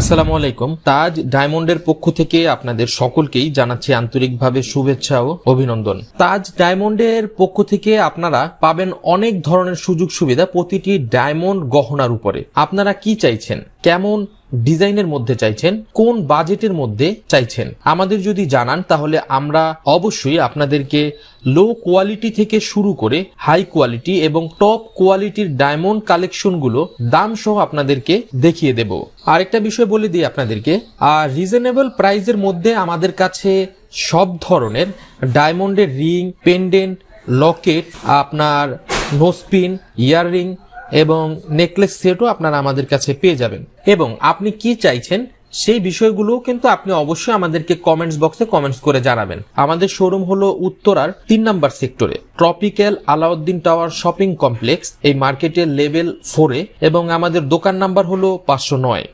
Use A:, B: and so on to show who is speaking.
A: আসসালামু আলাইকুম। তাজ ডায়মন্ডের পক্ষ থেকে আপনাদের সকলকেই জানাচ্ছি আন্তরিকভাবে শুভেচ্ছা ও অভিনন্দন। তাজ ডায়মন্ডের পক্ষ থেকে আপনারা পাবেন অনেক ধরনের সুযোগ সুবিধা প্রতিটি ডায়মন্ড গহনার উপরে। আপনারা কি চাইছেন? কেমন ডিজাইনের মধ্যে চাইছেন, কোন বাজেটের মধ্যে চাইছেন? আমাদের যদি জানান, তাহলে আমরা অবশ্যই আপনাদেরকে লো কোয়ালিটি থেকে শুরু করে হাই কোয়ালিটি এবং টপ কোয়ালিটির ডায়মন্ড কালেকশনগুলো দাম সহ আপনাদেরকে দেখিয়ে দেব। আরেকটা বিষয় বলে দিই আপনাদেরকে আর রিজনেবল প্রাইসের মধ্যে আমাদের কাছে সব ধরনের ডায়মন্ডের রিং পেন্ডেন্ট লকেট আপনার নোসপিন ইয়াররিং এবং নেকলেস সেটও আপনারা আমাদের কাছে পেয়ে যাবেন। এবং আপনি কি চাইছেন সেই বিষয়গুলোও কিন্তু আপনি অবশ্যই আমাদেরকে কমেন্টস বক্সে কমেন্টস করে জানাবেন। আমাদের শোরুম হলো উত্তরার তিন নাম্বার সেক্টরে tropical Alauddin tower shopping complex এই মার্কেটের লেভেল ফোরে এবং আমাদের দোকান নাম্বার হলো পাঁচশো নয়।